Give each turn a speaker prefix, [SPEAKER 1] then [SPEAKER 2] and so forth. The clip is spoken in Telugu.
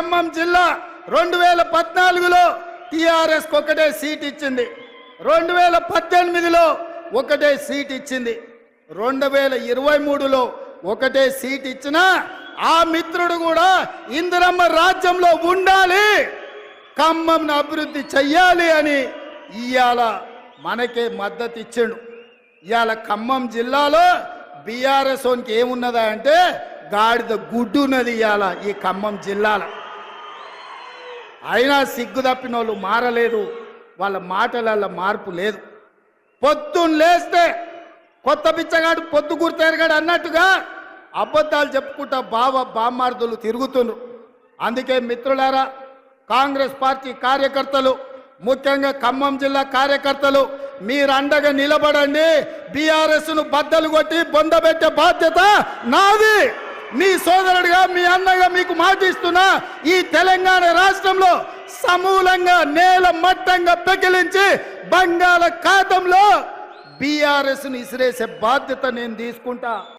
[SPEAKER 1] ఖమ్మం జిల్లా రెండు వేల పద్నాలుగులో టీఆర్ఎస్కి ఒకటే సీట్ ఇచ్చింది. రెండు వేల పద్దెనిమిదిలో ఒకటే సీట్ ఇచ్చింది. రెండు వేల ఇరవై మూడులో ఒకటే సీట్ ఇచ్చినా ఆ మిత్రుడు కూడా ఇందిరమ్మ రాజ్యంలో ఉండాలి. ఖమ్మంను అభివృద్ధి చెయ్యాలి అని ఇవాళ మనకే మద్దతు ఇచ్చిండు. ఇవాళ ఖమ్మం జిల్లాలో బీఆర్ఎస్ ఓనికి ఏమున్నదా అంటే గాడిద గుడ్డు ఉన్నది ఇవాళ ఈ ఖమ్మం జిల్లాలో. అయినా సిగ్గు తప్పిన వాళ్ళు మారలేదు. వాళ్ళ మాటలలో మార్పు లేదు. పొద్దున్న లేస్తే కొత్త బిచ్చగాడు పొద్దు గుర్తెరగాడు అన్నట్టుగా అబద్ధాలు చెప్పుకుంటా బావ బామ్మార్దులు తిరుగుతున్నారు అందుకే మిత్రులారా కాంగ్రెస్ పార్టీ కార్యకర్తలు ముఖ్యంగా ఖమ్మం జిల్లా కార్యకర్తలు మీరు అండగా నిలబడండి. బీఆర్ఎస్ను బద్దలు కొట్టి బొందబెట్టే బాధ్యత నాది. మీ సోదరుడిగా మీ అన్నగా మీకు మాటిస్తున్నా ఈ తెలంగాణ రాష్ట్రంలో సమూలంగా నేల మట్టంగా పెకిలించి బంగాళాఖాతంలో బీఆర్ఎస్ను ఇసిరేసే బాధ్యత నేను తీసుకుంటా.